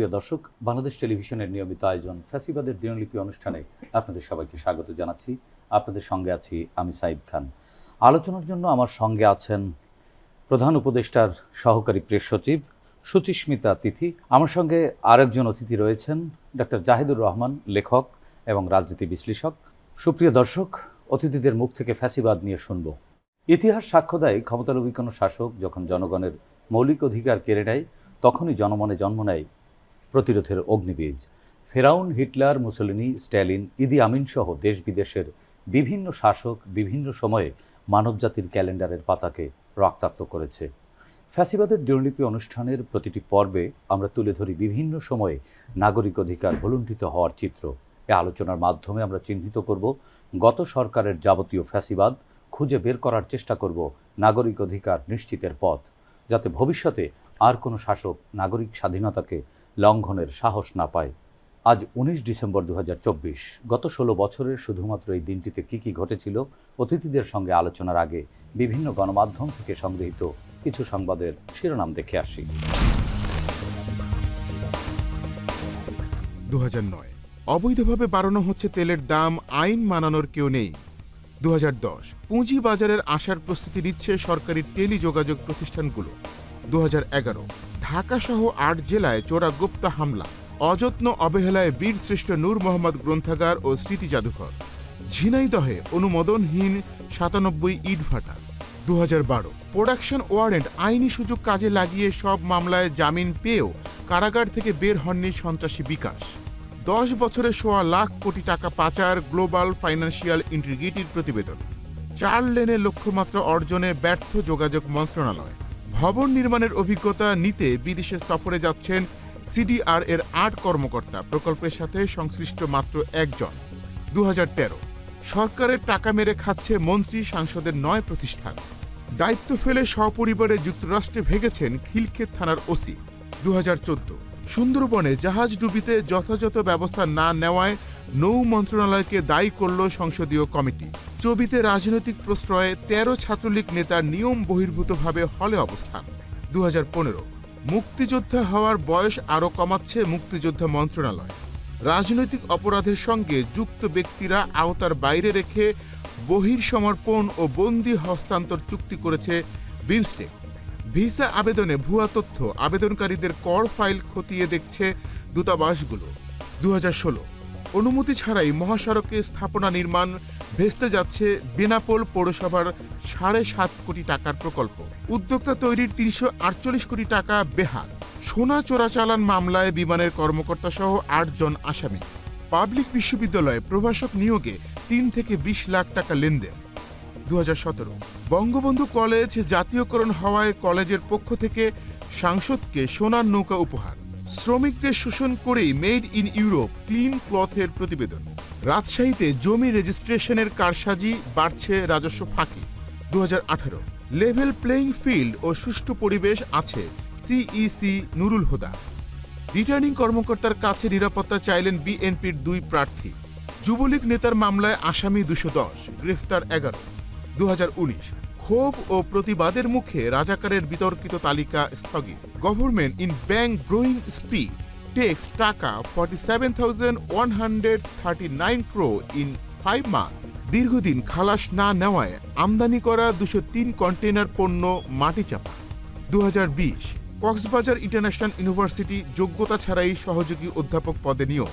সুপ্রিয় দর্শক, বাংলাদেশ টেলিভিশনের নিয়মিত আয়োজন ফ্যাসিবাদের দিনলিপি অনুষ্ঠানে আপনাদের সবাইকে স্বাগত জানাচ্ছি। আপনাদের সঙ্গে আছি আমি সাইদ খান। আলোচনার জন্য আমার সঙ্গে আছেন প্রধান উপদেষ্টার সহকারী প্রেস সচিব সুচিস্মিতা তিথি। আমার সঙ্গে আরেকজন অতিথি রয়েছেন ডক্টর জাহিদুর রহমান, লেখক এবং রাজনীতি বিশ্লেষক। সুপ্রিয় দর্শক, অতিথিদের মুখ থেকে ফ্যাসিবাদ নিয়ে শুনব। ইতিহাস সাক্ষ্য দেয় ক্ষমতালোভী কোনো শাসক যখন জনগণের মৌলিক অধিকার কেড়ে নেয়, তখনই জনমনে জন্ম নেয় প্রতিরোধের অগ্নিবীজ। ফেরাউন, হিটলার, মুসলিনি, স্ট্যালিন, ইদি আমিন সহ দেশ বিদেশের বিভিন্ন শাসক বিভিন্ন সময়ে মানবজাতির ক্যালেন্ডারের পাতাকে রক্তাক্ত করেছে। ফ্যাসিবাদের দিনলিপি অনুষ্ঠানের প্রতিটি পর্বে আমরা তুলে ধরি বিভিন্ন সময়ে নাগরিক অধিকার ভুলুণ্ঠিত হওয়ার চিত্র। এ আলোচনার মাধ্যমে আমরা চিহ্নিত করব গত সরকারের যাবতীয় ফ্যাসিবাদ, খুঁজে বের করার চেষ্টা করব নাগরিক অধিকার নিশ্চিতের পথ, যাতে ভবিষ্যতে আর কোনো শাসক নাগরিক স্বাধীনতাকে লঙ্ঘনের সাহস না পায়। আজ উনিশ ডিসেম্বর দু হাজার চব্বিশ, গত ষোলো বছরের শুধুমাত্র এই দিনটিতে কি কি ঘটেছিল, অতিথিদের সঙ্গে আলোচনার আগে বিভিন্ন গণমাধ্যম থেকে সংগৃহীত কিছু সংবাদের শিরোনাম দেখে আসি। দুহাজার নয়, অবৈধভাবে বাড়ানো হচ্ছে তেলের দাম, আইন মানানোর কেউ নেই। দু হাজার দশ, পুঁজি বাজারের আসার প্রস্তুতি নিচ্ছে সরকারি টেলি যোগাযোগ প্রতিষ্ঠানগুলো। দু হাজার এগারো। ঢাকা সহ আট জেলায় চোরাগুপ্তা হামলা, অযত্ন অবহেলায় বীরশ্রেষ্ঠ নূর মোহাম্মদ গ্রন্থাগার ও স্মৃতি জাদুঘর। ঝিনাইদহে অনুমোদনহীন সাতানব্বই ইট ইটভাটা দু প্রোডাকশন ওয়ারেন্ট আইনি সুযোগ কাজে লাগিয়ে সব মামলায় জামিন পেয়েও কারাগার থেকে বের হননি সন্ত্রাসী বিকাশ। দশ বছরে সোয়া লাখ কোটি টাকা পাচার গ্লোবাল ফাইন্যান্সিয়াল ইন্টিগ্রিটির প্রতিবেদন। চার লেনে লক্ষ্যমাত্রা অর্জনে ব্যর্থ যোগাযোগ মন্ত্রণালয়। ভবন নির্মাণের অভিজ্ঞতা নিতে বিদেশে সফরে যাচ্ছেন সিডিআর এর আট কর্মকর্তা। প্রকল্পের সাথে সংশ্লিষ্ট মাত্র একজন। দুহাজার তেরো। সরকারের টাকা মেরে খাচ্ছে মন্ত্রী সাংসদের নয় প্রতিষ্ঠান। দায়িত্ব ফেলে সপরিবারে যুক্তরাষ্ট্রে ভেগেছেন খিলক্ষেত থানার ওসি। দু হাজার চোদ্দ। সুন্দরবনে জাহাজ ডুবিতে যথাযথ ব্যবস্থা না নেওয়ায় নৌ মন্ত্রণালয়কে দায়ী করল সংসদীয় কমিটি। চবিতে রাজনৈতিক প্রশ্রয়ে তেরো ছাত্রলীগ নেতার নিয়ম বহির্ভূতভাবে হলে অবস্থান। দু মুক্তিযোদ্ধা হওয়ার বয়স আরও কমাচ্ছে মুক্তিযোদ্ধা মন্ত্রণালয়। রাজনৈতিক অপরাধের সঙ্গে যুক্ত ব্যক্তিরা আওতার বাইরে রেখে বহির্সমর্পণ ও বন্দি হস্তান্তর চুক্তি করেছে বিমস্টেক। ভিসা আবেদনে ভুয়া তথ্য আবেদনকারীদের কর ফাইল খতিয়ে দেখছে দূতাবাসগুলো। দু হাজার ষোলো, অনুমতি ছাড়াই মহাসড়কে স্থাপনা নির্মাণ ভেস্তে যাচ্ছে বেনাপোল পৌরসভার সাড়ে সাত কোটি টাকার প্রকল্প। উদ্যোক্তা তৈরির তিনশো আটচল্লিশ কোটি টাকা বেহাল। সোনা চোরাচালান মামলায় বিমানের কর্মকর্তা সহ আটজন আসামি। পাবলিক বিশ্ববিদ্যালয়ে প্রভাষক নিয়োগে তিন থেকে বিশ লাখ টাকা লেনদেন। দু হাজার সতেরো, বঙ্গবন্ধু কলেজ জাতীয়করণ হওয়ায় কলেজের পক্ষ থেকে সাংসদকে সোনার নৌকা উপহার। শ্রমিকদের শোষণ করেই মেড ইন ইউরোপ ক্লিন ক্লথের প্রতিবেদন। রাজশাহীতে জমি রেজিস্ট্রেশনের কারসাজি বাড়ছে রাজস্ব ফাঁকি। দুহাজার আঠারো লেভেল প্লেইং ফিল্ড ও সুষ্ঠু পরিবেশ আছে সিইসি নুরুল হুদা। রিটার্নিং কর্মকর্তার কাছে নিরাপত্তা চাইলেন বিএনপির দুই প্রার্থী। যুবলীগ নেতার মামলায় আসামি দুশো দশ, গ্রেফতার এগারো। দু ক্ষোভ ও প্রতিবাদের মুখে রাজাকারের বিতর্কিত তালিকা স্থগিত। Government in bank growing spree hundred thirty nine crore in five month দীর্ঘদিন খালাস না নেওয়ায় আমদানি করা দুশো তিন কন্টেনার পণ্য মাটি চাপা। দু কক্সবাজার ইন্টারন্যাশনাল ইউনিভার্সিটি যোগ্যতা ছাড়াই সহযোগী অধ্যাপক পদে নিয়োগ।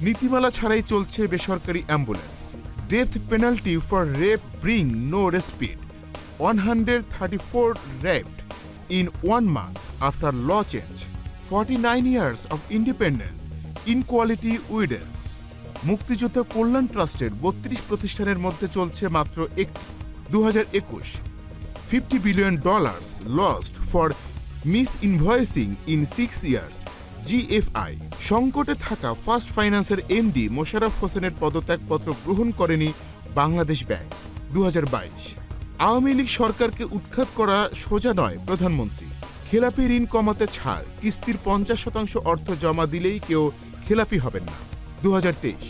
নীতিমালা ছাড়াই চলছে বেসরকারি ambulance. Death penalty for rape bring no respite. One hundred thirty four raped in one month after law change forty nine years of independence inequality widens মুক্তিযোদ্ধা কল্যাণ ট্রাস্টের বত্রিশ প্রতিষ্ঠানের মধ্যে চলছে মাত্র একটি। দু হাজার একুশ fifty billion dollars lost for mis invoicing in six years GFI সংকটে থাকা ফার্স্ট ফাইন্যান্সের এমডি মোশাররফ হোসেনের পদত্যাগপত্র গ্রহণ করেনি বাংলাদেশ ব্যাংক। দু হাজার বাইশ, আওয়ামী লীগ সরকারকে উৎখাত করা সোজা নয় প্রধানমন্ত্রী। খেলাপি ঋণ কমাতে ছাড়, কিস্তির পঞ্চাশ শতাংশ অর্থ জমা দিলেই কেউ খেলাপি হবেন না। দুহাজার তেইশ,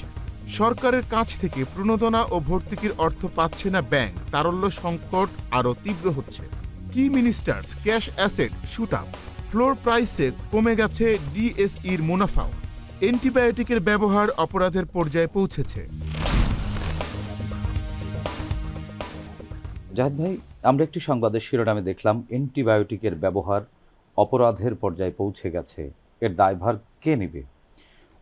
সরকারের কাছ থেকে প্রণোদনা ও ভর্তুকির অর্থ পাচ্ছে না ব্যাংক, তারল্য সংকট আরও তীব্র হচ্ছে। Key ministers, cash asset shoot up floor প্রাইসে কমে গেছে ডিএসইর মুনাফাও। অ্যান্টিবায়োটিকের ব্যবহার অপরাধের পর্যায়ে পৌঁছেছে। জাহেদ ভাই, আমরা একটি সংবাদের শিরোনামে দেখলাম, অ্যান্টিবায়োটিকের ব্যবহার অপরাধের পর্যায়ে পৌঁছে গেছে। এর দায়ভার কে নেবে?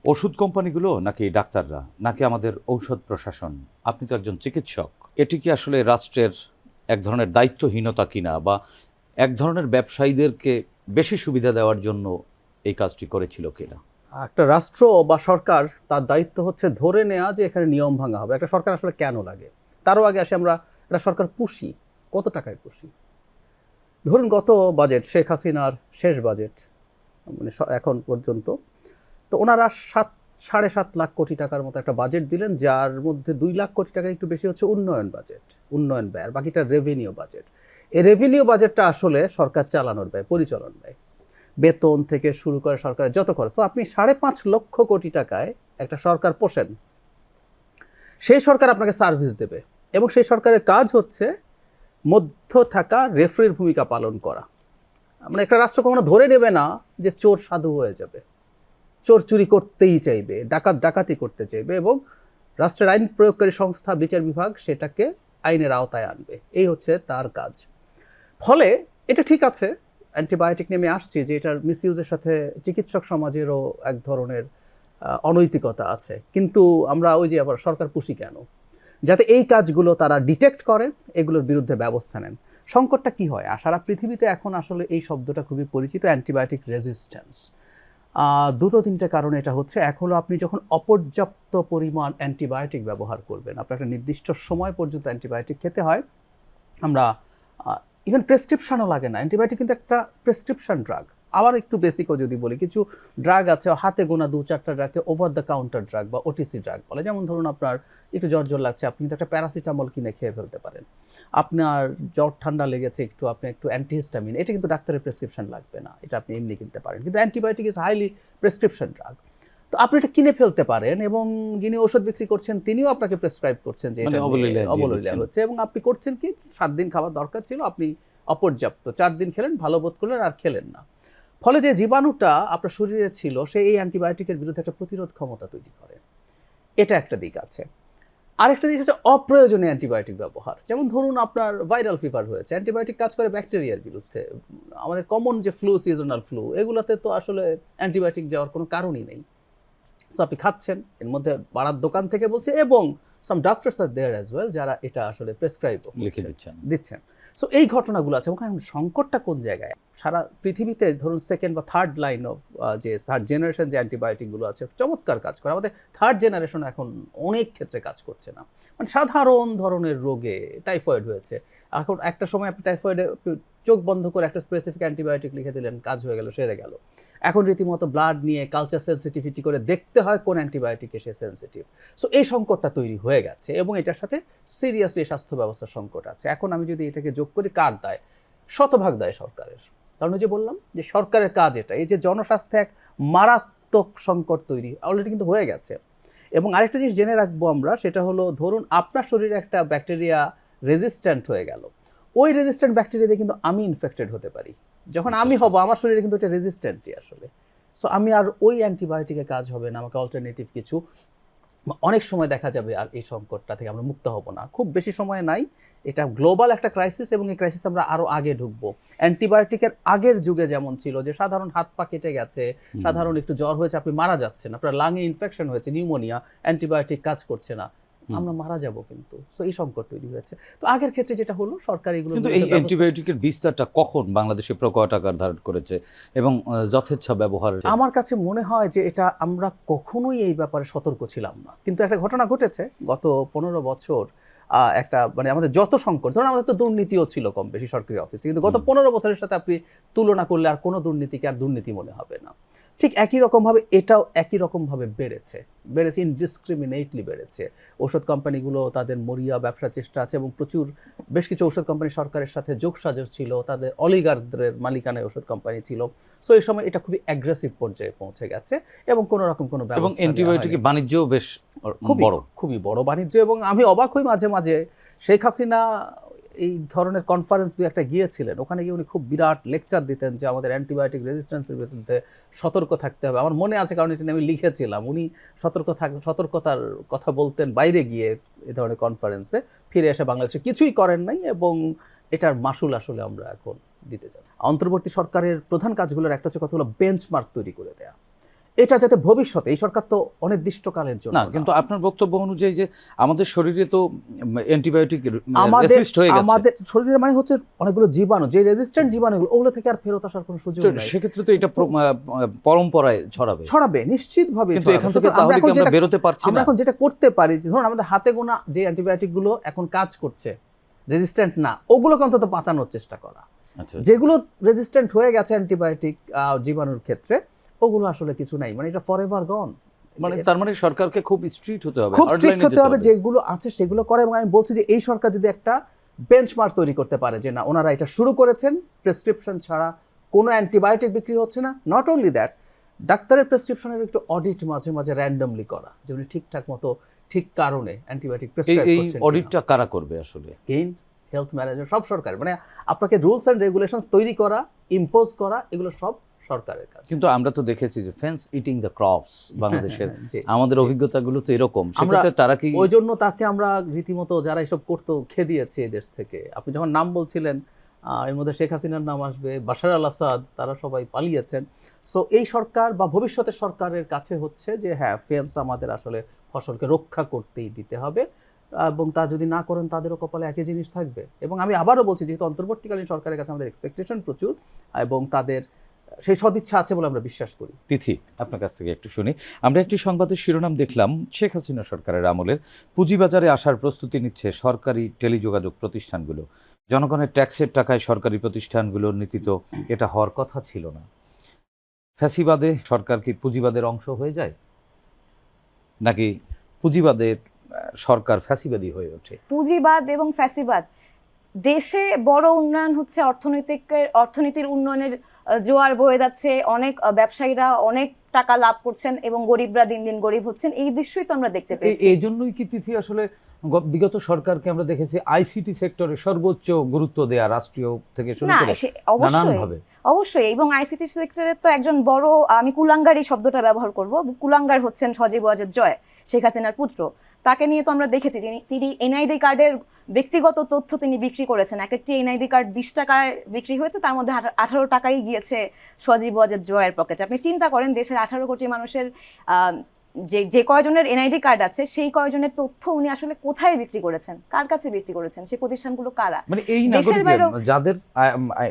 ওষুধ কোম্পানিগুলো নাকি ডাক্তাররা? নাকি আমাদের ঔষধ প্রশাসন? আপনি তো একজন চিকিৎসক। এটি কি আসলে রাষ্ট্রের এক ধরনের দায়িত্বহীনতা কিনা বা এক ধরনের ব্যবসায়ীদেরকে বেশি সুবিধা দেওয়ার জন্য এই কাজটি করেছিল কিনা? একটা রাষ্ট্র বা সরকার তার দায়িত্ব হচ্ছে ধরে নেওয়া যে এখানে নিয়ম ভাঙা হবে। একটা সরকার আসলে কেন লাগে? তারও আগে আসে আমরা, একটা সরকার পুষি। কত টাকায় পুষি? ধরুন গত বাজেট, শেখ হাসিনার শেষ বাজেট মানে এখন পর্যন্ত, তো ওনারা সাত, সাড়ে সাত লাখ কোটি টাকার মতো একটা বাজেট দিলেন, যার মধ্যে দুই লাখ কোটি টাকা একটু বেশি হচ্ছে উন্নয়ন বাজেট, উন্নয়ন ব্যয়, আর বাকিটা রেভিনিউ বাজেট। এই রেভিনিউ বাজেটটা আসলে সরকার চালানোর ব্যয়, পরিচালন ব্যয়। বেতন থেকে শুরু করে সরকারের যত খরচ। তো আপনি সাড়ে পাঁচ লক্ষ কোটি টাকায় একটা সরকার পোষেন, সেই সরকার আপনাকে সার্ভিস দেবে এবং সেই সরকারের কাজ হচ্ছে মধ্য থাকা রেফারির ভূমিকা পালন করা। মানে একটা রাষ্ট্র কখনো ধরে নেবে না যে চোর সাধু হয়ে যাবে। চোর চুরি করতেই চাইবে, ডাকাত ডাকাতি করতে চাইবে এবং রাষ্ট্রের আইন প্রয়োগকারী সংস্থা, বিচার বিভাগ সেটাকে আইনের আওতায় আনবে। এই হচ্ছে তার কাজ। ফলে এটা ঠিক আছে, অ্যান্টিবায়োটিক নিয়ে আমি আসছি যে এটার মিসইউজের সাথে চিকিৎসক সমাজেরও এক ধরনের অনৈতিকতা আছে। কিন্তু আমরা ওই যে আবার সরকার পুষি কেন? যাতে এই কাজগুলো তারা ডিটেক্ট করেন, এগুলোর বিরুদ্ধে ব্যবস্থা নেন। সংকটটা কি হয়? সারা পৃথিবীতে এখন আসলে এই শব্দটা খুবই পরিচিত, অ্যান্টিবায়োটিক রেজিস্ট্যান্স দুটো তিনটে কারণে এটা হচ্ছে। হলো আপনি যখন অপর্যাপ্ত পরিমাণ অ্যান্টিবায়োটিক ব্যবহার করবেন, আপনার একটা নির্দিষ্ট সময় পর্যন্ত অ্যান্টিবায়োটিক খেতে হয়। আমরা ইভেন প্রেসক্রিপশনও লাগে না। অ্যান্টিবায়োটিক কিন্তু একটা প্রেসক্রিপশান ড্রাগ আবার একটু বেসিকও যদি বলি কিছু ড্রাগ আছে হাতে গোনা দু চারটা ড্রাগকে ওভার দ্য কাউন্টার ড্রাগ বা ওটিসি ড্রাগ বলে। যেমন ধরুন আপনার একটু জ্বর জ্বর লাগছে আপনি কিন্তু একটা প্যারাসিটামল কিনে খেয়ে ফেলতে পারেন। আপনার জ্বর ঠান্ডা লেগেছে একটু আপনি একটু অ্যান্টিহিস্টামিন এটা কিন্তু ডাক্তারের প্রেসক্রিপশন লাগবে না এটা আপনি এমনি কিনতে পারেন। কিন্তু antibiotic is highly prescription drug তো আপনি এটা কিনে ফেলতে পারেন এবং যিনি ওষুধ বিক্রি করছেন তিনিও আপনাকে প্রেসক্রাইব করছেন যে মানে এটা অবলীলা হচ্ছে এবং আপনি করছেন কি সাত দিন খাওয়ার দরকার ছিল আপনি অপর্যাপ্ত। চার দিন খেলেন ভালো বোধ করলেন আর খেলেন না। ফলে যে জীবাণুটা আপনার শরীরে ছিল সে এই অ্যান্টিবায়োটিকের বিরুদ্ধে একটা প্রতিরোধ ক্ষমতা তৈরি করে। এটা একটা দিক আছে। আরেকটা দিক হচ্ছে অপ্রয়োজনীয় অ্যান্টিবায়োটিক ব্যবহার। যেমন ধরুন আপনার ভাইরাল ফিভার হয়েছে অ্যান্টিবায়োটিক কাজ করে ব্যাকটেরিয়ার বিরুদ্ধে। আমাদের কমন যে ফ্লু সিজনাল ফ্লু এগুলোতে তো আসলে অ্যান্টিবায়োটিক যাওয়ার কোনো কারণই নেই। সো আপনি খাচ্ছেন এর মধ্যে বাড়ার দোকান থেকে বলছে এবং some doctors are there as well যারা এটা আসলে প্রেসক্রাইব লিখে দিচ্ছেন। দিচ্ছেন। সো এই ঘটনাগুলো আছে। ওখানে সংকটটা কোন জায়গায়? সারা পৃথিবীতে ধরুন সেকেন্ড বা থার্ড লাইন অফ যে থার্ড জেনারেশন যে অ্যান্টিবায়োটিকগুলো আছে, চমৎকার কাজ করে। আমাদের থার্ড জেনারেশন এখন অনেক ক্ষেত্রে কাজ করছে না। মানে সাধারণ ধরনের রোগে টাইফয়েড হয়েছে। এখন একটা সময় আপনি টাইফয়েডে চোখ বন্ধ করে একটা স্পেসিফিক অ্যান্টিবায়োটিক লিখে দিলেন, কাজ হয়ে গেল, সেরে গেল। এখন রীতিমতো ব্লাড নিয়ে কালচার সেন্সিটিভিটি করে দেখতে হয় কোন অ্যান্টিবায়োটিকে সে সেন্সিটিভ সো এই সংকটটা তৈরি হয়ে গেছে এবং এটার সাথে সিরিয়াসলি স্বাস্থ্য ব্যবস্থার সংকট আছে। এখন আমি যদি এটাকে যোগ করি, কার দায়? শতভাগ দায় সরকারের। কারণ যে বললাম যে সরকারের কাজ এটা। এই যে জনস্বাস্থ্যে এক মারাত্মক সংকট তৈরি অলরেডি কিন্তু হয়ে গেছে। এবং আরেকটা জিনিস জেনে রাখব আমরা, সেটা হলো ধরুন আপনার শরীরে একটা ব্যাকটেরিয়া রেজিস্ট্যান্ট হয়ে গেল। ওই রেজিস্ট্যান্ট ব্যাকটেরিয়া দিয়ে কিন্তু আমি ইনফেক্টেড হতে পারি। যখন আমি হব আমার শরীরে কিন্তু এটা রেজিস্ট্যান্টই আসলে। সো আমি আর ওই অ্যান্টিবায়োটিকে কাজ হবে না আমাকে অল্টারনেটিভ কিছু। অনেক সময় দেখা যাবে আর এই সংকটটা থেকে আমরা মুক্ত হব না। খুব বেশি সময় নাই। এটা গ্লোবাল একটা ক্রাইসিস এবং এই ক্রাইসিস আমরা আরও আগে ঢুকবো। অ্যান্টিবায়োটিকের আগের যুগে যেমন ছিল যে সাধারণ হাত পা কেটে গেছে সাধারণ একটু জ্বর হয়েছে আপনি মারা যাচ্ছেন আপনার লাঙে ইনফেকশন হয়েছে নিউমোনিয়া অ্যান্টিবায়োটিক কাজ করছে না। আমরা মারা যাব কিন্তু। তো এই সংকট তৈরি হয়েছে। তো আগের ক্ষেত্রে যেটা হলো সরকার এগুলো কিন্তু এই অ্যান্টিবায়োটিকের বিস্তারটা কখন বাংলাদেশে প্রকট আকার ধারণ করেছে এবং যথেচ্ছা ব্যবহার আমার কাছে মনে হয় যে এটা আমরা কখনোই এই ব্যাপারে সতর্ক ছিলাম না। কিন্তু একটা ঘটনা ঘটেছে গত পনেরো বছর আহ, একটা মানে আমাদের যত সংকট ধরুন আমাদের তো দুর্নীতিও ছিল কম বেশি সরকারি অফিসে কিন্তু গত। পনেরো বছরের সাথে আপনি তুলনা করলে আর কোনো দুর্নীতিকে আর দুর্নীতি মনে হবে না। ঠিক একই রকমভাবে এটাও একই রকমভাবে বেড়েছে। বেড়েছে ইনডিসক্রিমিনেটলি বেড়েছে। ঔষধ কোম্পানিগুলো তাদের মরিয়া ব্যবসার চেষ্টা আছে এবং প্রচুর বেশ কিছু ঔষধ কোম্পানি সরকারের সাথে যোগসাজশ ছিল তাদের অলিগারদের মালিকানায় ওষুধ কোম্পানি ছিল। সো এই সময় এটা খুবই অ্যাগ্রেসিভ পর্যায়ে পৌঁছে গেছে এবং কোনো রকম কোনো এবং হয়নি। বাণিজ্যও বেশ খুবই বড়। খুবই বড় বাণিজ্য এবং আমি অবাক হই মাঝে মাঝে শেখ হাসিনা এই ধরনের কনফারেন্স দুই একটা গিয়েছিলেন। ওখানে গিয়ে উনি খুব বিরাট লেকচার দিতেন যে আমাদের অ্যান্টিবায়োটিক রেজিস্ট্যান্সের বিরুদ্ধে সতর্ক থাকতে হবে। আমার মনে আছে, কারণ এটা আমি লিখেছিলাম, উনি সতর্ক থাক, সতর্কতার কথা বলতেন বাইরে গিয়ে এই ধরনের কনফারেন্সে ফিরে এসে বাংলাদেশে কিছুই করেন নাই এবং এটার মাসুল আসলে আমরা এখন দিতে যাব অন্তর্বর্তী সরকারের প্রধান কাজগুলোর একটা হচ্ছে কথা হলো বেঞ্চমার্ক তৈরি করে দেয়া। এটা যাতে ভবিষ্যতে এই সরকার তো অনির্দিষ্টকালের জন্য না কিন্তু আপনার বক্তব্য অনুযায়ী যে আমাদের শরীরে তো অ্যান্টিবায়োটিক আমাদের রেসিস্ট হয়ে গেছে। আমাদের শরীরের মানে হচ্ছে অনেকগুলো জীবাণু যে রেজিস্ট্যান্ট জীবাণুগুলো ওগুলো থেকে আর ফেরত আসার কোনো সুযোগ নাই। সেক্ষেত্রে তো এটা পরম্পরায় ছড়াবে। ছড়াবে নিশ্চিতভাবে কিন্তু এখান থেকে তাহলে কি আমরা যেটা- বেরোতে পারছি আমরা না? এখন যেটা করতে পারি ধরুন আমাদের হাতে গোনা যে অ্যান্টিবায়োটিকগুলো এখন কাজ করছে রেজিস্ট্যান্ট না ওগুলোকে অন্তত বাঁচানোর চেষ্টা করা। আচ্ছা। যেগুলো রেজিস্ট্যান্ট হয়ে গেছে অ্যান্টিবায়োটিক জীবাণুর ক্ষেত্রে ওগুলো আসলে কিছু নাই। মানে এটা ফর এভার গন মানে তার মানে সরকারকে খুব স্ট্রিক্ট হতে হবে খুব স্ট্রিক্ট হতে হবে যেগুলো আছে সেগুলো করে। এবং আমি বলছি যে এই সরকার যদি একটা বেঞ্চমার্ক তৈরি করতে পারে যে না ওনারা এটা শুরু করেছেন প্রেসক্রিপশন ছাড়া কোনো অ্যান্টিবায়োটিক বিক্রি হচ্ছে না নট অনলি দ্যাট ডাক্তারের প্রেসক্রিপশনের একটু অডিট মাঝে মাঝে র্যান্ডমলি করা যে উনি ঠিকঠাক মতো ঠিক কারণে অ্যান্টিবায়োটিক প্রেসক্রাইব এই অডিটটা কারা করবে আসলে? গেইন হেলথ ম্যানেজার সব সরকার। মানে আপনাকে রুলস অ্যান্ড রেগুলেশনস তৈরি করা ইম্পোজ করা এগুলো সব সরকারের কাজ কিন্তু আমরা তো দেখেছি যে ফেন্স ইটিং দ্য ক্রপস বাংলাদেশের আমাদের অভিজ্ঞতাগুলো তো এরকম। সেক্ষেত্রে তারা কি ওই জন্য তাকে আমরা রীতিমতো যারা এসব করতো খেদিয়েছি এই দেশ থেকে। আপনি যখন নাম বলছিলেন এর মধ্যে শেখ হাসিনার নাম আসবে বাশার আল আসাদ তারা সবাই পালিয়েছেন। সো এই সরকার বা ভবিষ্যতের সরকারের কাছে হচ্ছে যে হ্যাঁ ফেন্স আমাদের আসলে ফসলকে রক্ষা করতেই দিতে হবে। এবং তা যদি না করেন তাদেরও কপালে একই জিনিস থাকবে। এবং আমি আবারও বলছি যেহেতু অন্তর্বর্তীকালীন সরকারের কাছে আমাদের এক্সপেকটেশন প্রচুর এবং তাদের সেই সদিচ্ছা আছে বলে আমরা বিশ্বাস করি। তিথি আপনার কাছ থেকে একটু শুনি। আমরা একটি সংবাদের শিরোনাম দেখলাম শেখ হাসিনা সরকারের আমলের। পুঁজিবাজারে আসার প্রস্তুতি নিচ্ছে সরকারি টেলিযোগাযোগ প্রতিষ্ঠানগুলো। জনগণের ট্যাক্সের টাকায় সরকারি প্রতিষ্ঠানগুলোর নীতি তো এটা হওয়ার কথা ছিল না। ফ্যাসিবাদে সরকার কি পুঁজিবাদের অংশ হয়ে যায়? নাকি পুঁজিবাদের সরকার ফ্যাসিবাদী হয়ে ওঠে? পুঁজিবাদ এবং ফ্যাসিবাদ। দেশে বড় উন্নয়ন হচ্ছে অর্থনৈতিক অর্থনীতির উন্নয়নের জোয়ার বয়ে যাচ্ছে অনেক ব্যবসায়ীরা অনেক টাকা লাভ করছেন এবং গরিবরা দিন দিন গরিব হচ্ছেন। এই দৃশ্যই তো আমরা দেখতে পেয়েছি। এই জন্যই কি তিথি আসলে বিগত সরকারকে আমরা দেখেছি আইসিটি সেক্টরে সর্বোচ্চ গুরুত্ব দেয়া রাষ্ট্রীয় থেকে শুরু করে অবশ্যই নানানভাবে। অবশ্যই। এবং আইসিটি সেক্টরের তো একজন বড় আমি কুলাঙ্গার এই শব্দটা ব্যবহার করব। কুলাঙ্গার হচ্ছেন সজীব ওয়াজেদ জয় শেখ হাসিনার পুত্র। তাকে নিয়ে তো আমরা দেখেছি তিনি এনআইডি কার্ডের ব্যক্তিগত তথ্য তিনি বিক্রি করেছেন। এক একটি এনআইডি কার্ড বিশ টাকায় বিক্রি হয়েছে তার মধ্যে আঠারো টাকাই গিয়েছে সজীব ওয়াজেদ জয়ের পকেটে। আপনি চিন্তা করেন দেশের আঠারো কোটি মানুষের আহ, যে যে কয়জনের এনআইডি কার্ড আছে সেই কয়জনের তথ্য উনি আসলে কোথায় বিক্রি করেছেন? কার কাছে বিক্রি করেছেন? সেই প্রতিষ্ঠানগুলো কারা? মানে এই যাদের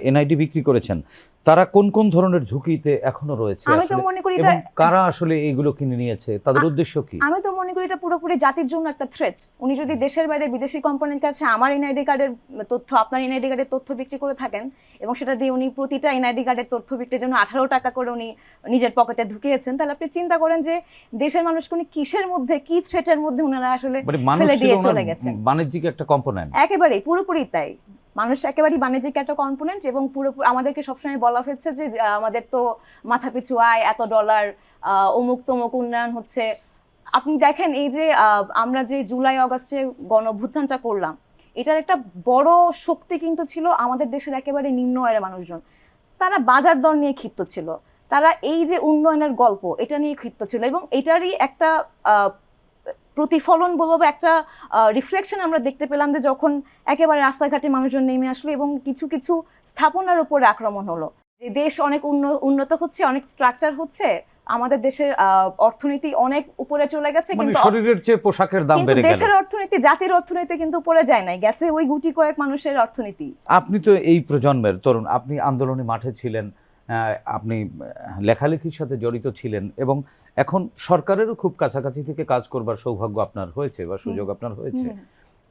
এনআইডি বিক্রি করেছেন তারা কোন কোন ধরনের ঝুঁকিতে এখনও রয়েছে আমি তো? মনে করি এটা কারা আসলে এইগুলো কিনে নিয়েছে? তাদের উদ্দেশ্য কি? আমি তো মনে করি এটা পুরোপুরি জাতির জন্য একটা থ্রেট উনি যদি দেশের বাইরে বিদেশি কোম্পানির কাছে আমার এনআইডি কার্ডের তথ্য আপনার এনআইডি কার্ডের তথ্য বিক্রি করে থাকেন এবং সেটা দিয়ে উনি প্রতিটা এনআইডি কার্ডের তথ্য বিক্রির জন্য আঠারো টাকা করে উনি নিজের পকেটে ঢুকিয়েছেন তাহলে আপনি চিন্তা করেন যে দেশের মানুষকে উনি কিসের মধ্যে কি থ্রেটের মধ্যে উনারা আসলে মানে ফেলে দিয়ে চলে গেছেন। বাণিজ্যিক একটা কম্পোনেন্ট একেবারেই পুরোপুরি তাই। মানুষ একেবারেই বাণিজ্যিক একটা কম্পোনেন্ট এবং পুরোপুরি আমাদেরকে সবসময় বলা হয়েছে যে আমাদের তো মাথাপিছু আয়, এত ডলার অমুক তমুক উন্নয়ন হচ্ছে। আপনি দেখেন এই যে আমরা যে জুলাই, অগস্টে গণভ্যুত্থানটা করলাম, এটার একটা বড় শক্তি কিন্তু ছিল আমাদের দেশের একেবারে নিম্ন আয়ের মানুষজন। তারা বাজার দর নিয়ে ক্ষিপ্ত ছিল। তারা এই যে উন্নয়নের গল্প, এটা নিয়ে ক্ষিপ্ত ছিল এবং এটারই একটা প্রতিফলন বলব বা একটা রিফ্লেকশন আমরা দেখতে পেলাম যে যখন একেবারে রাস্তাঘাটে মানুষজন নেমে আসলো এবং কিছু কিছু স্থাপনার উপরে আক্রমণ হলো। যে দেশ অনেক উন্ন- উন্নত হচ্ছে অনেক স্ট্রাকচার হচ্ছে আমাদের দেশের আহ, অর্থনীতি অনেক উপরে চলে গেছে মানে কিন্তু শরীরের চেয়ে পোশাকের দাম বেড়ে গেল। দেশের অর্থনীতি জাতির অর্থনীতি কিন্তু উপরে যায় নাই। গেছে ওই গুটি কয়েক মানুষের অর্থনীতি। আপনি তো এই প্রজন্মের তরুণ আপনি আন্দোলনে মাঠে ছিলেন আপনি লেখালেখির সাথে জড়িত ছিলেন এবং এখন সরকারেরও খুব কাছাকাছি থেকে কাজ করবার সৌভাগ্য আপনার হয়েছে বা সুযোগ আপনার হয়েছে।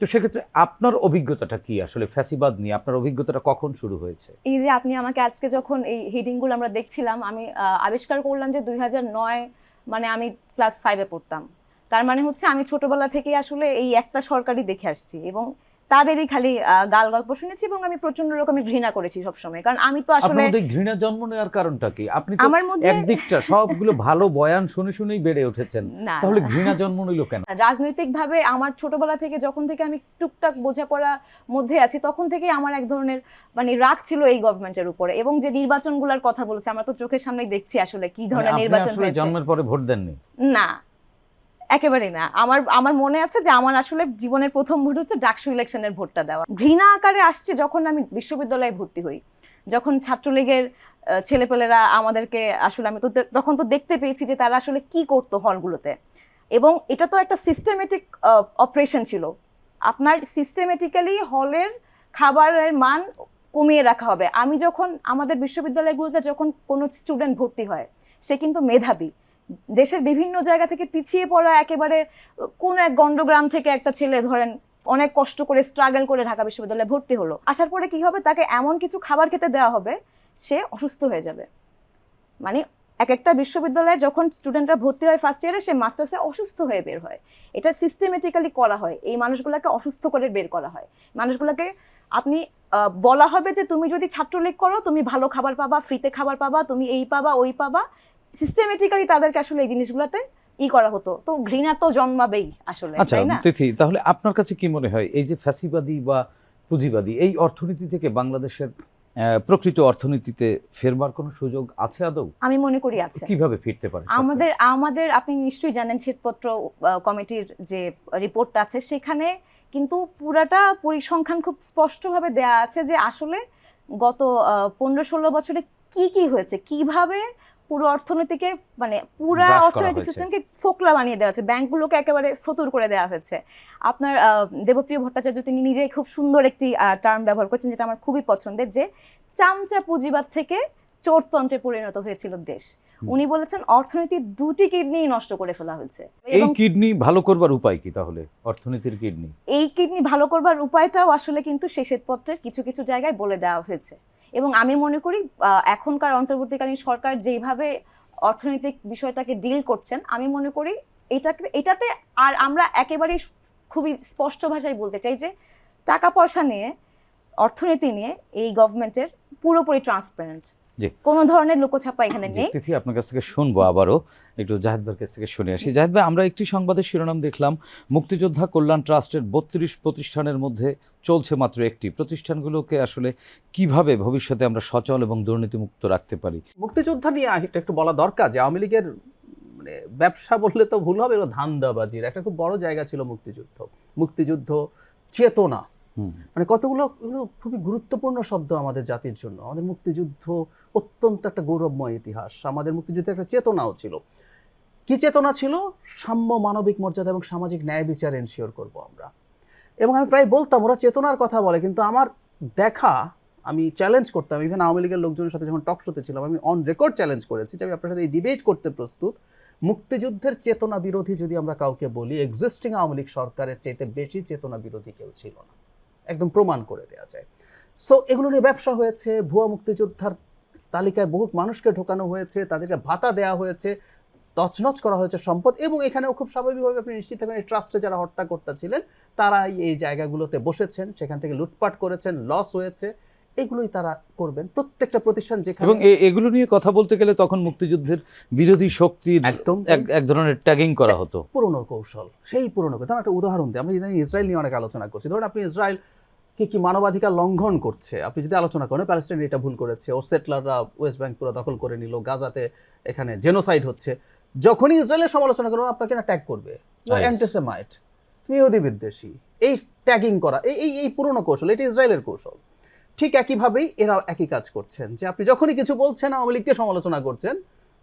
তো সেক্ষেত্রে আপনার অভিজ্ঞতাটা কি আসলে ফ্যাসিবাদ নিয়ে? আপনার অভিজ্ঞতাটা কখন শুরু হয়েছে? এই যে আপনি আমাকে আজকে যখন এই হেডিংগুলো আমরা দেখছিলাম আমি আবিষ্কার করলাম যে দুই নয় মানে আমি ক্লাস ফাইভে পড়তাম। তার মানে হচ্ছে আমি ছোটবেলা থেকে আসলে এই একটা সরকারই দেখে আসছি এবং তাদেরই খালি গাল গল্প শুনেছি এবং আমি প্রচণ্ড রকমের ঘৃণা করেছি সবসময়। কারণ আমি তো আসলে ঘৃণা জন্ম নেওয়ার কারণটা কি? আপনি আমার মধ্যে একদিকটা সবগুলো ভালো বয়ান শুনে শুনেই বেড়ে উঠেছেন। তাহলে ঘৃণা জন্ম নিল কেন? রাজনৈতিকভাবে আমার ছোটবেলা থেকে যখন থেকে আমি টুকটাক বোঝাপড়ার মধ্যে আছি তখন থেকে আমার এক ধরনের মানে রাগ ছিল এই গভর্নমেন্টের উপরে এবং যে নির্বাচনগুলোর কথা বলেছে আমরা তো চোখের সামনেই দেখছি আসলে কি মানে ধরনের নির্বাচন হয়েছে। জন্মের পরে ভোট দেননি? না। একেবারে না। আমার আমার মনে আছে যে আমার আসলে জীবনের প্রথম ভোট হচ্ছে ডাকসু ইলেকশনের ভোটটা দেওয়া। ঘৃণা আকারে আসছে যখন আমি বিশ্ববিদ্যালয়ে ভর্তি হই। যখন ছাত্রলীগের ছেলেপেলেরা আমাদেরকে আসলে আমি তো তখন তো দেখতে পেয়েছি যে তারা আসলে কি করতো হলগুলোতে। এবং এটা তো একটা সিস্টেমেটিক অপারেশন ছিল। আপনার সিস্টেমেটিক্যালি হলের খাবারের মান কমিয়ে রাখা হবে। আমি যখন আমাদের বিশ্ববিদ্যালয়গুলোতে যখন কোনো স্টুডেন্ট ভর্তি হয়, সে কিন্তু মেধাবী। দেশের বিভিন্ন জায়গা থেকে পিছিয়ে পড়া একেবারে কোন এক গন্ডগ্রাম থেকে একটা ছেলে ধরেন অনেক কষ্ট করে স্ট্রাগল করে ঢাকা বিশ্ববিদ্যালয়ে ভর্তি হলো। আসার পরে কি হবে? তাকে এমন কিছু খাবার খেতে দেওয়া হবে, সে অসুস্থ হয়ে যাবে। মানে এক একটা বিশ্ববিদ্যালয়ে যখন স্টুডেন্টরা ভর্তি হয় ফার্স্ট ইয়ারে সে মাস্টার্সে অসুস্থ হয়ে বের হয়। এটা সিস্টেমেটিক্যালি করা হয়। এই মানুষগুলোকে অসুস্থ করে বের করা হয়। মানুষগুলোকে আপনি বলা হবে যে, তুমি যদি ছাত্রলীগ করো, তুমি ভালো খাবার পাবা ফ্রিতে খাবার পাবা, তুমি এই পাবা, ওই পাবা। সিস্টেমেটিক্যালি তাদেরকে আসলে এই জিনিসগুলোতে ই করা হতো। তো ঘৃণা তো জন্মাবেই আসলে আচ্ছা তাই না? তিথি তাহলে আপনার কাছে কি মনে হয় এই যে ফ্যাসিবাদী বা পুঁজিবাদী এই অর্থনীতি থেকে বাংলাদেশের প্রকৃত অর্থনীতিতে ফেরবার কোনো সুযোগ আছে আদৌ? আমি মনে করি আছে। কীভাবে ফিরতে পারে আমাদের আমাদের আপনি নিশ্চয়ই জানেন আহ, কমিটির যে রিপোর্টটা আছে সেখানে কিন্তু পুরাটা পরিসংখ্যান খুব স্পষ্টভাবে দেয়া আছে যে আসলে গত পনেরো ষোলো বছরে কি কি হয়েছে কীভাবে পুরো অর্থনীতিকে মানে পুরো অর্থনৈতিক সিস্টেমকে ফোকলা বানিয়ে দেওয়া হয়েছে ব্যাংকগুলোকে একেবারে ফতুর করে দেওয়া হয়েছে। আপনার দেবপ্রিয় ভট্টাচার্য তিনি নিজেই খুব সুন্দর একটি টার্ম ব্যবহার করছেন যেটা আমার খুবই পছন্দের যে চামচা পুঁজিবাদ থেকে চোরতন্ত্রে পরিণত হয়েছিল দেশ। উনি বলেছেন অর্থনীতি দুটি কিডনি নষ্ট করে ফেলা হয়েছে। এই কিডনি ভালো করবার উপায় কি তাহলে? অর্থনীতির কিডনি? এই কিডনি ভালো করবার উপায়টাও আসলে কিন্তু সেই শ্বেতপত্রের কিছু কিছু জায়গায় বলে দেওয়া হয়েছে। এবং আমি মনে করি এখনকার অন্তর্বর্তীকালীন সরকার যেইভাবে অর্থনৈতিক বিষয়টাকে ডিল করছেন, আমি মনে করি এটাকে, এটাতে আর আমরা একেবারেই খুবই স্পষ্ট ভাষায় বলতে চাই যে টাকা পয়সা নিয়ে, অর্থনীতি নিয়ে এই গভর্নমেন্টের পুরোপুরি ট্রান্সপারেন্ট। কোনো ধরনের লুকোছাপা এখানে নেই। তিথি আপনার কাছ থেকে শুনব আবারও একটু জাহেদ ভাইয়ের কাছ থেকে শুনে আসি। জাহেদ ভাই আমরা একটি সংবাদের শিরোনাম দেখলাম। মুক্তিযোদ্ধা কল্যাণ ট্রাস্টের বত্রিশ প্রতিষ্ঠানের মধ্যে চলছে মাত্র একটি। প্রতিষ্ঠানগুলোকে আসলে কীভাবে ভবিষ্যতে আমরা সচল এবং দুর্নীতিমুক্ত রাখতে পারি? মুক্তিযোদ্ধা নিয়ে একটু বলা দরকার যে আওয়ামী লীগের মানে ব্যবসা বললে তো ভুল হবে এগুলো ধান্দাবাজির। একটা খুব বড় জায়গা ছিল মুক্তিযুদ্ধ। মুক্তিযুদ্ধ চেতনা। মানে কতগুলো, এগুলো খুবই গুরুত্বপূর্ণ শব্দ আমাদের জাতির জন্য। আমাদের মুক্তিযুদ্ধ অত্যন্ত একটা গৌরবময় ইতিহাস। আমাদের মুক্তিযুদ্ধে একটা চেতনাও ছিল। কি চেতনা ছিল? সাম্য মানবিক মর্যাদা এবং সামাজিক ন্যায় বিচার এনশিওর করব আমরা। এবং আমি প্রায় বলতাম, ওরা চেতনার কথা বলে, কিন্তু আমার দেখা, আমি চ্যালেঞ্জ করতাম। ইভেন আওয়ামী লীগের লোকজনের সাথে যখন টক শোতে ছিলাম, আমি অন রেকর্ড চ্যালেঞ্জ করেছি যে আমি আপনার সাথে এই ডিবেট করতে প্রস্তুত। মুক্তিযুদ্ধের চেতনা বিরোধী যদি আমরা কাউকে বলি এক্সিস্টিং আওয়ামী লীগ সরকারের চাইতে বেশি চেতনা বিরোধী কেউ ছিল না। একদম প্রমাণ করে দেওয়া যায়। সো এগুলো নিয়ে ব্যবসা হয়েছে, ভুয়া মুক্তিযোদ্ধার তালিকায় বহু মানুষকে ঢোকানো হয়েছে, তাদেরকে ভাতা দেওয়া হয়েছে, তছনছ করা হয়েছে সম্পদ এবং এখানেও খুব স্বাভাবিকভাবে আপনি নিশ্চিত থাকেন এই ট্রাস্টে যারা হত্যাকর্তা ছিলেন, তারাই এই জায়গাগুলোতে বসেছেন, সেখান থেকে লুটপাট করেছেন লস হয়েছে। এগুলোই তারা করবেন প্রত্যেকটা প্রতিষ্ঠান যেখানে এবং এগুলো নিয়ে কথা বলতে গেলে তখন মুক্তিযুদ্ধের বিরোধী শক্তির একদম। এক ধরনের ট্যাগিং করা হতো। পুরনো কৌশল সেই পুরনো কৌশল। একটা উদাহরণ দিই আমরা ইসরায়েল নিয়ে অনেক আলোচনা করছি। ধরুন আপনি ইসরায়েল কি কি মানবাধিকার লঙ্ঘন করছে? আপনি যদি আলোচনা করেন প্যালেস্টাইন এটা ভুল করেছে ও সেটলাররা ওয়েস্ট ব্যাংক পুরো দখল করে নিল গাজাতে এখানে জেনোসাইড হচ্ছে। যখনই ইসরায়েলের সমালোচনা করব আপনাকে না ট্যাগ করবে. অ্যান্টিসেমাইট তুমি ইহুদি বিদ্বেষী। এই ট্যাগিং করা এই এই এই পুরনো কৌশল এটা ইসরায়েলের কৌশল। ঠিক একইভাবেই এরাও একই কাজ করছেন। যে আপনি যখনই কিছু বলছেন, আওয়ামী লীগকে সমালোচনা করছেন,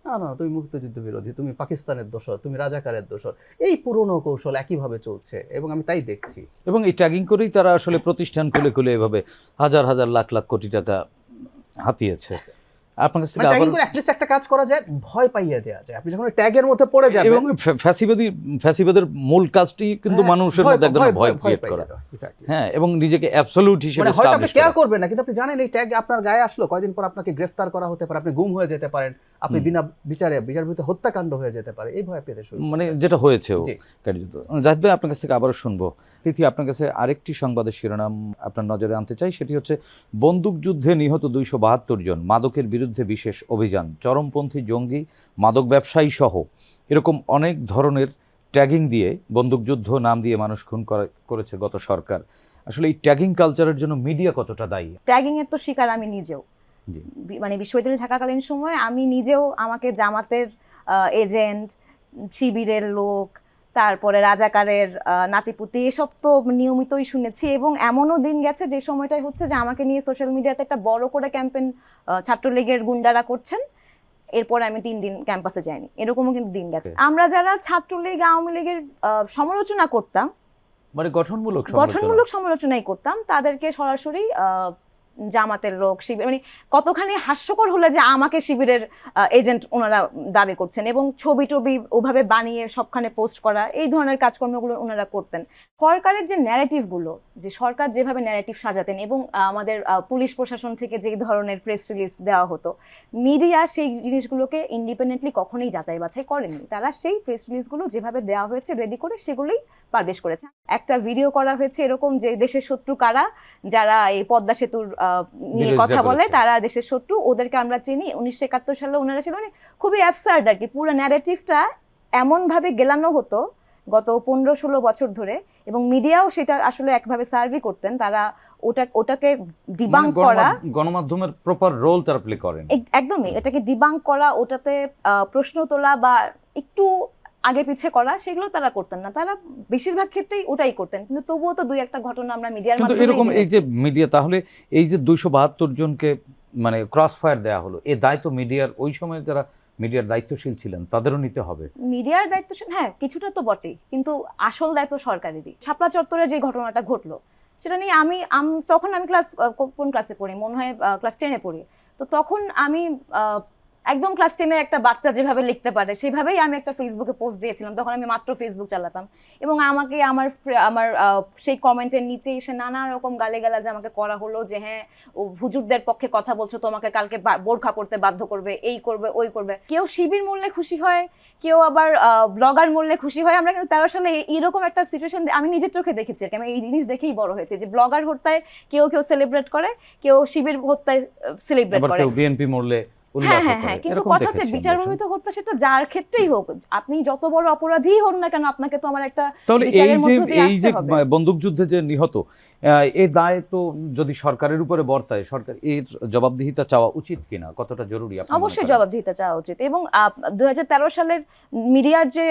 না না, তুমি মুক্তিযুদ্ধ বিরোধী, তুমি পাকিস্তানের দোষর, তুমি রাজাকারের দোষর, এই পুরনো কৌশল একইভাবে চলছে এবং আমি তাই দেখছি। এবং এই ট্যাগিং করেই তারা আসলে প্রতিষ্ঠান খুলে খুলে এভাবে হাজার হাজার লাখ লাখ কোটি টাকা হাতিয়েছে। আপনার কাছ থেকে মানে আবার ট্যাগিং করে অ্যাটলিস্ট একটা কাজ করা যায় ভয় পাইয়ে দেওয়া যায়। আপনি যখন ট্যাগের মধ্যে পড়ে যাবেন এবং ফ্যাসিবাদী ফ্যাসিবাদের মূল কাজটি কিন্তু হ্যাঁ, মানুষের মধ্যে এক ধরনের ভয় ক্রিয়েট করা। হ্যাঁ এবং নিজেকে অ্যাবসলিউট হিসেবে মানে হয়তো আপনি কেয়ার করবেন না কিন্তু আপনি জানেন এই ট্যাগ আপনার গায়ে আসলো কয়দিন পর আপনাকে গ্রেফতার করা হতে পারে আপনি গুম হয়ে যেতে পারেন আপনি বিনা বিচারে বিচার বিরুদ্ধে হত্যাকাণ্ড হয়ে যেতে পারে এই ভয় পেতে শুরু। মানে যেটা হয়েছেও। কার্যত জাহিদ ভাই আপনার কাছ থেকে আবারও শুনব। তিথি আপনার কাছে আরেকটি সংবাদের শিরোনাম আপনার নজরে আনতে চাই সেটি হচ্ছে বন্দুকযুদ্ধে নিহত দুইশো বাহাত্তর জন মাদকের বিরুদ্ধে বিশেষ অভিযান। চরমপন্থী জঙ্গি মাদক ব্যবসায়ী সহ এরকম অনেক ধরনের ট্যাগিং দিয়ে বন্দুকযুদ্ধ নাম দিয়ে মানুষ খুন করা- করেছে গত সরকার। আসলে এই ট্যাগিং কালচারের জন্য মিডিয়া কতটা দায়ী? ট্যাগিং এর তো শিকার আমি নিজেও। মানে বিশ্ববিদ্যালয়ে থাকাকালীন সময় আমি নিজেও আমাকে জামাতের এজেন্ট শিবিরের লোক তারপরে রাজাকারের নাতিপুতি এসব তো নিয়মিতই শুনেছি এবং এমনও দিন গেছে যে সময়টাই হচ্ছে যে আমাকে নিয়ে সোশ্যাল মিডিয়াতে একটা বড় করে ক্যাম্পেন ছাত্রলীগের গুন্ডারা করছেন। এরপর আমি তিন দিন ক্যাম্পাসে যাইনি। এরকমও কিন্তু দিন গেছে। আমরা যারা ছাত্রলীগ আওয়ামী লীগের সমালোচনা করতাম মানে গঠনমূলক গঠনমূলক সমালোচনাই করতাম তাদেরকে সরাসরি আহ, জামাতের লোক, শিবির মানে কতখানি হাস্যকর হলে যে আমাকে শিবিরের এজেন্ট ওনারা দাবি করছেন এবং ছবি টবি ওভাবে বানিয়ে সবখানে পোস্ট করা, এই ধরনের কাজকর্মগুলো ওনারা করতেন। সরকারের যে ন্যারেটিভগুলো যে সরকার যেভাবে ন্যারেটিভ সাজাতেন এবং আমাদের পুলিশ প্রশাসন থেকে যে ধরনের প্রেস রিলিজ দেওয়া হতো মিডিয়া সেই জিনিসগুলোকে ইন্ডিপেন্ডেন্টলি কখনোই যাচাই বাছাই করেনি তারা সেই প্রেস রিলিজগুলো যেভাবে দেওয়া হয়েছে রেডি করে সেগুলোই পাবলিশ করেছে। একটা ভিডিও করা হয়েছে এরকম যে দেশের শত্রু কারা, যারা এই পদ্মা সেতুর নিয়ে কথা বলে তারা দেশের শত্রু ওদেরকে আমরা চিনি। উনিশশো একাত্তর সালে ওনারা ছিল মানে খুবই অ্যাবসার্ড আর কি পুরো ন্যারেটিভটা এমনভাবে গেলানো হতো গত পনেরো ষোলো বছর ধরে এবং মিডিয়াও সেটা আসলে একভাবে সার্ভি করতেন। তারা ওটা ওটাকে ডিবাঙ্ক মানে করা গণমাধ্যমের প্রপার রোল তারা প্লে করেন। এক- একদমই এটাকে ডিবাঙ্ক করা ওটাতে প্রশ্ন তোলা বা একটু আগে পিছে করা সেগুলো তারা করতেন না। তারা বেশিরভাগ ক্ষেত্রেই ওটাই করতেন। কিন্তু তবুও তো দুই একটা ঘটনা আমরা মিডিয়ার মাধ্যমে এরকম এই যে মিডিয়া তাহলে এই যে দুইশো বাহাত্তর জনকে মানে ক্রস ফায়ার দেওয়া হলো এ দায়িত্ব মিডিয়ার ওই সময় যারা মিডিয়ার দায়িত্বশীল ছিলেন তাদেরও নিতে হবে। মিডিয়ার দায়িত্বশীল হ্যাঁ কিছুটা তো বটেই কিন্তু আসল দায়িত্ব সরকারেরই। শাপলা চত্বরে যে ঘটনাটা ঘটলো সেটা নিয়ে আমি তখন আমি ক্লাস কোন ক্লাসে পড়ি? মনে হয় ক্লাস টেনে পড়ি। তো তখন আমি একদম ক্লাস টেনের একটা বাচ্চা যেভাবে লিখতে পারে সেভাবেই আমি একটা ফেসবুকে পোস্ট দিয়েছিলাম। তখন আমি মাত্র ফেসবুক চালাতাম। এবং আমাকে আমার আমার সেই কমেন্টের নিচে এসে নানা রকম যে আমাকে করা হলো যে হ্যাঁ ও হুজুরদের পক্ষে কথা বলছো তোমাকে কালকে বোরখা পড়তে বাধ্য করবে এই করবে ওই করবে। কেউ শিবির মূল্যে খুশি হয় কেউ আবার ব্লগার মূল্যে খুশি হয়। আমরা কিন্তু তেরো সালে এইরকম একটা সিচুয়েশন আমি নিজের চোখে দেখেছি আর কি। আমি এই জিনিস দেখেই বড় হয়েছে যে ব্লগার হত্যায় কেউ কেউ সেলিব্রেট করে কেউ শিবির হত্যায় সেলিব্রেট করে। বিএনপি মরলে হ্যাঁ হ্যাঁ হ্যাঁ কিন্তু কথা হচ্ছে বিচারবহিত হত্যা সেটা যার ক্ষেত্রেই হোক আপনি যত বড় অপরাধী হন না কেন আপনাকে তো আমার একটা তাহলে এই যে এই যে বন্দুকযুদ্ধে যে নিহত দায় তো যদি সরকারের উপরে বর্তায় সরকার এর জবাবদিহিতা চাওয়া উচিত কিনা? কতটা জরুরি অবশ্যই জবাবদিহিতা চাওয়া উচিত। এবং দুই হাজার তেরো সালের মিডিয়ার যে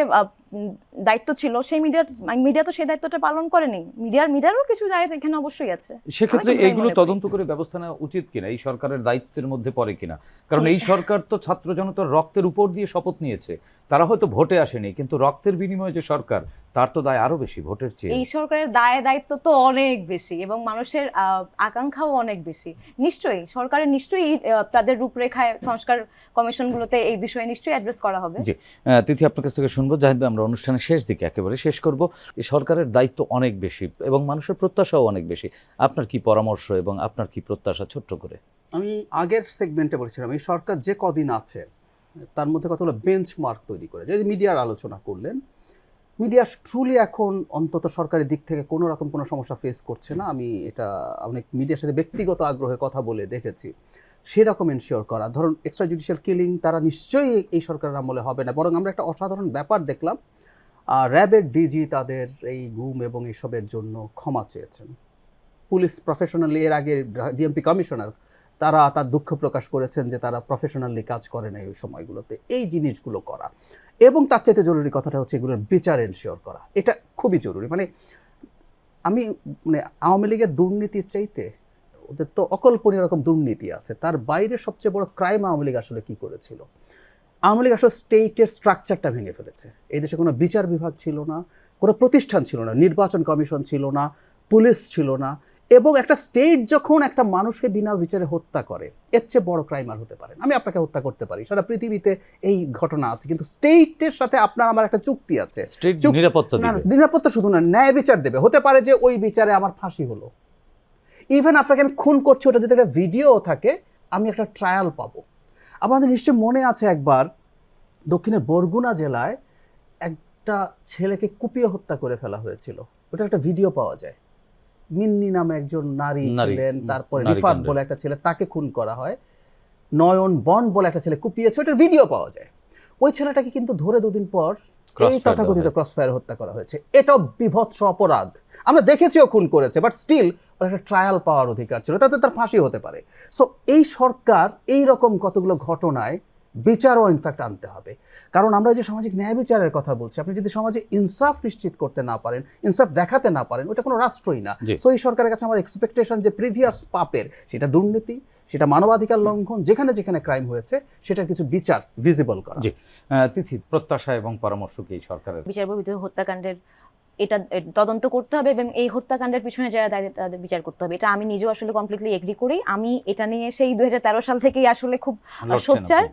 দায়িত্ব ছিল সেই মিডিয়ার মিডিয়া তো সেই দায়িত্বটা পালন করেনি। মিডিয়ার মিডিয়ারও কিছু দায়িত্ব এখানে অবশ্যই আছে। সেক্ষেত্রে এইগুলো তদন্ত করে ব্যবস্থা নেওয়া উচিত কিনা? এই সরকারের দায়িত্বের মধ্যে পড়ে কিনা? কারণ এই সরকার তো ছাত্র জনতার রক্তের উপর দিয়ে শপথ নিয়েছে। তারা হয়তো ভোটে আসেনি কিন্তু রক্তের বিনিময়ে যে সরকার তার তো দায় আরও বেশি ভোটের চেয়ে। এই সরকারের দায় দায়িত্ব তো অনেক বেশি এবং মানুষের আকাঙ্ক্ষাও অনেক বেশি। নিশ্চয়ই সরকারের নিশ্চয়ই তাদের রূপরেখায় সংস্কার কমিশনগুলোতে এই বিষয়ে নিশ্চয়ই অ্যাড্রেস করা হবে। জি তিথি আপনার কাছ থেকে শুনব। জাহিদ আমরা অনুষ্ঠানের শেষ দিকে একেবারে শেষ করব। এই সরকারের দায়িত্ব অনেক বেশি এবং মানুষের প্রত্যাশাও অনেক বেশি। আপনার কি পরামর্শ এবং আপনার কি প্রত্যাশা ছোট্ট করে? আমি আগের সেগমেন্টে বলেছিলাম, এই সরকার যে কদিন আছে, তার মধ্যে কতগুলো বেঞ্চ মার্ক তৈরি করে। যদি মিডিয়ার আলোচনা করলেন, মিডিয়া ট্রুলি এখন অন্তত সরকারের দিক থেকে কোনো রকম কোনো সমস্যা ফেস করছে না। আমি এটা অনেক মিডিয়ার সাথে ব্যক্তিগত আগ্রহে কথা বলে দেখেছি। সেরকম এনশিওর করা। ধরুন এক্সট্রা জুডিশিয়াল কিলিং তারা নিশ্চয়ই এই সরকারের আমলে হবে না। বরং আমরা একটা অসাধারণ ব্যাপার দেখলাম র্যাবের ডিজি তাদের এই গুম এবং এসবের জন্য ক্ষমা চেয়েছেন। পুলিশ প্রফেশনালি এর আগে ডিএমপি কমিশনার তারা তার দুঃখ প্রকাশ করেছেন যে তারা প্রফেশনালি কাজ করে না ওই সময়গুলোতে। এই জিনিসগুলো করা। এবং তার চাইতে জরুরি কথাটা হচ্ছে এগুলোর বিচার এনশিওর করা। এটা খুবই জরুরি। মানে আমি মানে আওয়ামী লীগের দুর্নীতির চাইতে ওদের তো অকল্পনীয় রকম দুর্নীতি আছে। তার বাইরে সবচেয়ে বড় ক্রাইম আওয়ামী লীগ আসলে কি করেছিল? আওয়ামী লীগ আসলে স্টেটের স্ট্রাকচারটা ভেঙে ফেলেছে। এই দেশে কোনো বিচার বিভাগ ছিল না কোনো প্রতিষ্ঠান ছিল না নির্বাচন কমিশন ছিল না পুলিশ ছিল না এবং একটা স্টেট যখন একটা মানুষকে বিনা বিচারে হত্যা করে এর চেয়ে বড় ক্রাইম আর হতে পারে। আমি আপনাকে হত্যা করতে পারি সারা পৃথিবীতে এই ঘটনা আছে। কিন্তু স্টেটের সাথে আপনার আমার একটা চুক্তি আছে। নিরাপত্তা শুধু না ন্যায় বিচার দেবে। হতে পারে যে ওই বিচারে আমার ফাঁসি হলো। ইভেন আপনাকে আমি খুন করছি ওটা যদি একটা ভিডিও থাকে আমি একটা ট্রায়াল পাবো। আপনাদের নিশ্চয়ই মনে আছে একবার দক্ষিণের বরগুনা জেলায় একটা ছেলেকে কুপিয়ে হত্যা করে ফেলা হয়েছিল। ওটা একটা ভিডিও পাওয়া যায়। মিন্নি নামে একজন নারী ছিলেন তারপরে রিফাত বলে একটা ছেলে তাকে খুন করা হয়। নয়ন বন বলে একটা ছেলে কুপিয়েছে ওটার ভিডিও পাওয়া যায়। ওই ছেলেটাকে কিন্তু ধরে দুদিন পর এই তথাকথিত হয়। ক্রস ফায়ার হত্যা করা হয়েছে। এটা বিভৎস অপরাধ। আমরা দেখেছিও খুন করেছে বাট স্টিল একটা ট্রায়াল পাওয়ার অধিকার ছিল তাতে তার ফাঁসি হতে পারে। সো এই সরকার এই রকম কতগুলো ঘটনায় বিচারও ইনফ্যাক্ট আনতে হবে। কারণ আমরা যে সামাজিক ন্যায় বিচারের কথা বলছি আপনি যদি সমাজে ইনসাফ নিশ্চিত করতে না পারেন ইনসাফ দেখাতে না পারেন ওটা কোনো রাষ্ট্রই না। সো এই সরকারের কাছে আমার এক্সপেকটেশন যে প্রিভিয়াস পাপের সেটা দুর্নীতি সেটা মানবাধিকার লঙ্ঘন যেখানে যেখানে ক্রাইম হয়েছে সেটার কিছু বিচার ভিজিবল করা। জি। তিথি প্রত্যাশা এবং পরামর্শ কি সরকারের? বিচার হত্যাকাণ্ডের এটা তদন্ত করতে হবে এবং এই হত্যাকাণ্ডের পিছনে যারা দায়ী তাদের বিচার করতে হবে। এটা আমি নিজেও আসলে কমপ্লিটলি এগ্রি করি। আমি এটা নিয়ে সেই দু হাজার তেরো সাল থেকেই আসলে খুব সোচ্চার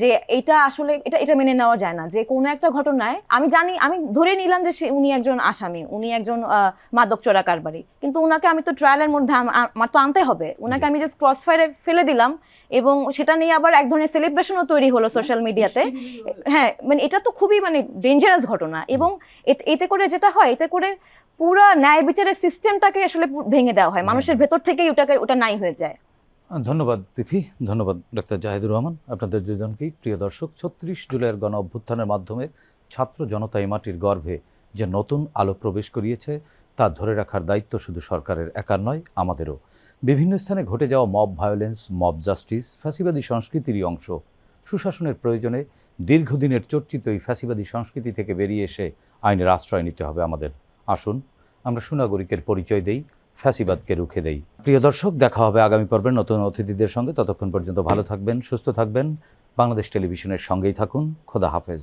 যে এটা আসলে এটা এটা মেনে নেওয়া যায় না। যে কোনো একটা ঘটনায় আমি জানি আমি ধরে নিলাম যে সে উনি একজন আসামি উনি একজন মাদক চোরা কারবারি। কিন্তু ওনাকে আমি তো ট্রায়ালের মধ্যে আমার তো আনতে হবে। ওনাকে আমি জাস্ট ক্রস ফায়ারে ফেলে দিলাম। এবং সেটা নিয়ে আবার এক ধরনের সেলিব্রেশনও তৈরি হলো সোশ্যাল মিডিয়াতে হ্যাঁ মানে এটা তো খুবই মানে ডেঞ্জারাস ঘটনা এবং এতে- করে যেটা হয় এতে করে পুরা ন্যায় বিচারের সিস্টেমটাকে আসলে ভেঙে দেওয়া হয়। মানুষের ভেতর থেকেই ওটাকে ওটা নাই হয়ে যায়। ধন্যবাদ তিথি ধন্যবাদ ডাক্তার জাহিদুর রহমান। আপনাদের দুজনকেই প্রিয় দর্শক ছত্রিশ জুলাইয়ের গণ অভ্যুত্থানের মাধ্যমে ছাত্র জনতা এই মাটির গর্ভে যে নতুন আলো প্রবেশ করিয়েছে তা ধরে রাখার দায়িত্ব শুধু সরকারের একার নয় আমাদেরও। বিভিন্ন স্থানে ঘটে যাওয়া মব ভায়োলেন্স মব জাস্টিস ফ্যাসিবাদী সংস্কৃতিরই অংশ। সুশাসনের প্রয়োজনে দীর্ঘদিনের চর্চিত এই ফ্যাসিবাদী সংস্কৃতি থেকে বেরিয়ে এসে আইনের আশ্রয় নিতে হবে আমাদের। আসুন, আমরা সুনাগরিকের পরিচয় দেই, ফ্যাসিবাদকে রুখে দেই। প্রিয় দর্শক, দেখা হবে আগামী পর্বে নতুন অতিথিদের সঙ্গে। ততক্ষণ পর্যন্ত ভালো থাকবেন, সুস্থ থাকবেন। বাংলাদেশ টেলিভিশনের সঙ্গেই থাকুন। খোদা হাফেজ।